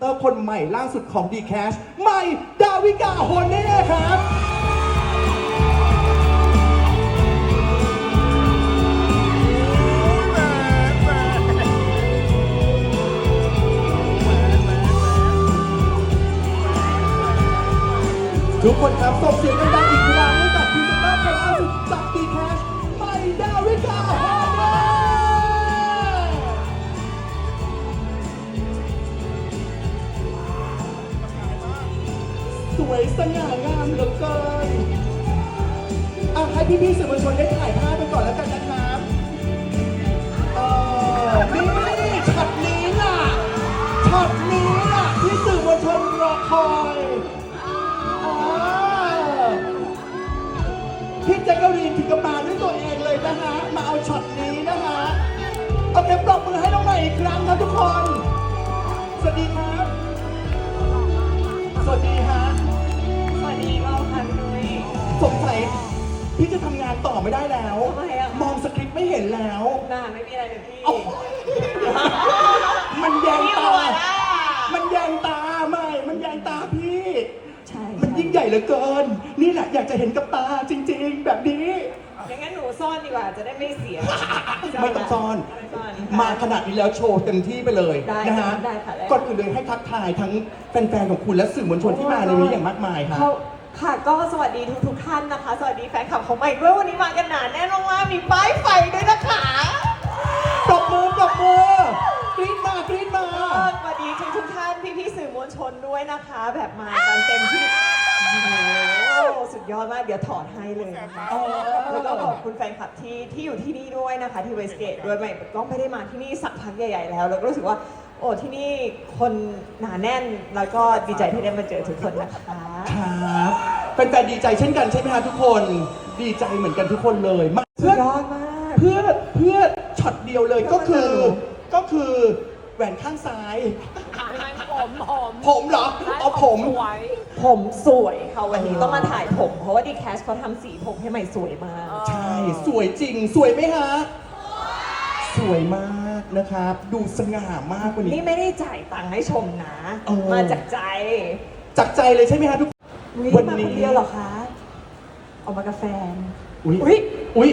เตอร์คนใหม่ล่าสุดของ d c a s h ใหม่ดาวิกาโฮเน่ครับทุกคนครับส่งเสียงดังๆอีกครั้ง วยสง่างามเหลือเกินอะให้พี่ๆสื่อมวลชนได้ถ่ายภาพไปก่อนแล้วกันนะครับเออนี่ช็อตนี้น่ะช็อตนี้น่ะที่สื่อมวลชนรอคอยอ่าพี่แจ๊กกะรีนถึงกับมาด้วยตัวเองเลยนะฮะ มาเอาช็อตนี้นะฮะโอาเคปรบมือให้น้องใหม่อีกครั้งครับทุกคน สวัสดีครั พี่จะทำงานต่อไม่ได้แล้ว ทำไมอะ มองสคริปต์ไม่เห็นแล้วน่าไม่มีอะไรเลยพี่ โอ้โหมันแยงพี่ตาหัวได้มันแยงตาไม่ มันแยงตาพี่ ใช่มันยิ่งใหญ่เหลือเกิน นี่แหละอยากจะเห็นกับตาจริง ๆ แบบนี้ อย่างนั้นหนูซ่อนดีกว่าจะได้ไม่เสียไม่ต้องซ่อน ไม่ซ่อน มาขนาดนี้แล้วโชว์เต็มที่ไปเลยได้นะฮะได้ค่ะได้ ก่อนอื่นเลยให้ทักทายทั้งแฟนๆของคุณและสื่อมวลชนที่มาในวันนี้อย่างมากมายครับเขา ค่ะก็สวัสดีทุกทุกๆท่านนะคะ สวัสดีแฟนคลับของใหม่ด้วยวันนี้มากันหนาแน่นมากๆมีป้ายไฟด้วยนะคะปรบมือปรบมือกรี๊ดมากรี๊ดมาสวัสดีทุกทุกๆท่านพี่ๆสื่อมวลชนด้วยนะคะ แบบมากันเต็มที่โอ้โหสุดยอดมากเดี๋ยวถอดให้เลยนะคะเออแล้วก็ขอบคุณแฟนคลับที่ที่อยู่ที่นี่ด้วยนะคะ ที่เวสเกตด้วยใหม่ก็ไม่ได้มาที่นี่สักพักใหญ่ๆแล้วแล้วก็รู้สึกว่าโอ้ที่นี่คนหนาแน่นแล้วก็ดีใจที่ได้มาเจอทุกคนนะคะ ครับแฟนๆดีใจเช่นกันใช่ไหมฮะทุกคนดีใจเหมือนกันทุกคนเลยมาสุเพื่ดอยอดมาก เพื่อเพื่อช็อตเดียวเลยก็คือก็คือก็คือแหวนข้างซ้ายผมผมผมเหรอเอาผม สวย ผมสวยค่ะวันนี้เออต้องมาถ่ายผม เพราะว่าดีแคสเขาทำสีผมให้ใหม่สวยมากใช่ สวยจริง สวยไหมฮะ สวยมากนะครับ ดูสง่ามากวันนี่นี้ไม่ได้จ่ายตังค์ให้ชมนะ เออ มาจากใจ จากใจเลยใช่ไหมฮะทุก อุ๊ยวันมานี้ คนเดียวเหรอคะ ออกมากับแฟน อุ้ยอุ๊ย อุ้ย